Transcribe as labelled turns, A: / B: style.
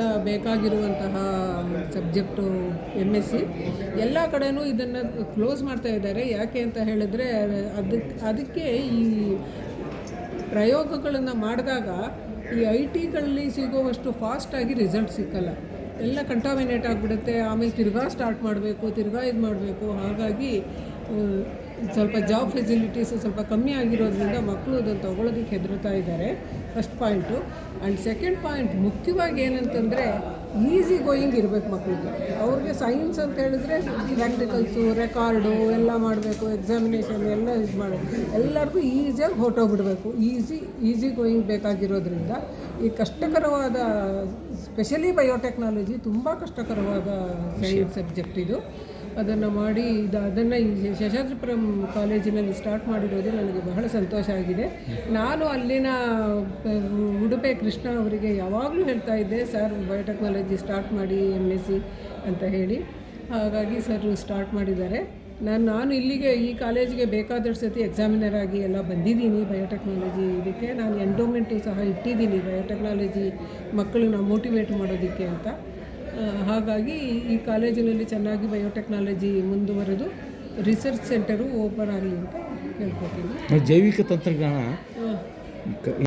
A: ಬಹಳ ಬೇಕಾಗಿರುವಂತಹ subject M S C ಎಲ್ಲ ಕಡೆಯೂ ಇದನ್ನು ಕ್ಲೋಸ್ ಮಾಡ್ತಾ ಇದ್ದಾರೆ. ಯಾಕೆ ಅಂತ ಹೇಳಿದ್ರೆ ಅದಕ್ಕೆ ಅದಕ್ಕೆ ಈ ಪ್ರಯೋಗಗಳನ್ನು ಮಾಡಿದಾಗ ಈ ಐ ಟಿಗಳಲ್ಲಿ ಸಿಗುವಷ್ಟು ಫಾಸ್ಟಾಗಿ ರಿಸಲ್ಟ್ ಸಿಕ್ಕಲ್ಲ. ಎಲ್ಲ ಕಂಟಾಮಿನೇಟ್ ಆಗಿಬಿಡುತ್ತೆ. ಆಮೇಲೆ ತಿರ್ಗಾ ಸ್ಟಾರ್ಟ್ ಮಾಡಬೇಕು, ತಿರ್ಗಾ ಇದು ಮಾಡಬೇಕು. ಹಾಗಾಗಿ ಸ್ವಲ್ಪ ಜಾಬ್ ಫೆಸಿಲಿಟೀಸು ಸ್ವಲ್ಪ ಕಮ್ಮಿ ಆಗಿರೋದ್ರಿಂದ ಮಕ್ಕಳು ಅದನ್ನು ತೊಗೊಳೋದಕ್ಕೆ ಹೆದರ್ತಾ ಇದ್ದಾರೆ first point and second point ಮುಖ್ಯವಾಗಿ ಏನಂತಂದರೆ ಈಸಿ ಗೋಯಿಂಗ್ ಇರಬೇಕು ಮಕ್ಕಳಿಗೆ ಅವ್ರಿಗೆ ಸೈನ್ಸ್ ಅಂತ ಹೇಳಿದ್ರೆ ಪ್ರಾಕ್ಟಿಕಲ್ಸು ರೆಕಾರ್ಡು ಎಲ್ಲ ಮಾಡಬೇಕು ಎಕ್ಸಾಮಿನೇಷನ್ ಎಲ್ಲ ಇದು ಮಾಡಬೇಕು. ಎಲ್ಲರಿಗೂ ಈಸಿಯಾಗಿ ಹೊರಟೋಗ್ಬಿಡ್ಬೇಕು. ಈಸಿ ಈಸಿ ಗೋಯಿಂಗ್ ಬೇಕಾಗಿರೋದ್ರಿಂದ ಈ ಕಷ್ಟಕರವಾದ ಸ್ಪೆಷಲಿ ಬಯೋಟೆಕ್ನಾಲಜಿ ತುಂಬ ಕಷ್ಟಕರವಾದ ಸೈನ್ಸ್ ಸಬ್ಜೆಕ್ಟ್ ಇದು. ಅದನ್ನು ಮಾಡಿ ಇದು ಅದನ್ನು ಈ ಶಶಾದ್ರಿಪುರಂ ಕಾಲೇಜಿನಲ್ಲಿ ಸ್ಟಾರ್ಟ್ ಮಾಡಿರೋದು ನನಗೆ ಬಹಳ ಸಂತೋಷ ಆಗಿದೆ. ನಾನು ಅಲ್ಲಿನ ಉಡುಪೆ ಕೃಷ್ಣ ಅವರಿಗೆ ಯಾವಾಗಲೂ ಹೇಳ್ತಾ ಇದ್ದೆ ಸರ್ ಬಯೋಟೆಕ್ನಾಲಜಿ ಸ್ಟಾರ್ಟ್ ಮಾಡಿ ಎಂ ಎಸ್ ಸಿ ಅಂತ ಹೇಳಿ. ಹಾಗಾಗಿ ಸರ್ ಸ್ಟಾರ್ಟ್ ಮಾಡಿದ್ದಾರೆ. ನಾನು ನಾನು ಇಲ್ಲಿಗೆ ಈ ಕಾಲೇಜಿಗೆ ಬೇಕಾದಷ್ಟು ಸತಿ ಎಕ್ಸಾಮಿನರ್ ಆಗಿ ಎಲ್ಲ ಬಂದಿದ್ದೀನಿ ಬಯೋಟೆಕ್ನಾಲಜಿ ಇದಕ್ಕೆ. ನಾನು ಎಂಡೋಮೆಂಟು ಸಹ ಇಟ್ಟಿದ್ದೀನಿ ಬಯೋಟೆಕ್ನಾಲಜಿ ಮಕ್ಕಳನ್ನ ಮೋಟಿವೇಟ್ ಮಾಡೋದಕ್ಕೆ ಅಂತ. ಹಾಗಾಗಿ ಈ ಕಾಲೇಜಿನಲ್ಲಿ ಚೆನ್ನಾಗಿ ಬಯೋಟೆಕ್ನಾಲಜಿ ಮುಂದುವರೆದು ರಿಸರ್ಚ್ ಸೆಂಟರು ಓಪನ್ ಆಗಲಿ ಅಂತ ಕೇಳ್ಕೊತೀನಿ
B: ಜೈವಿಕ ತಂತ್ರಜ್ಞಾನ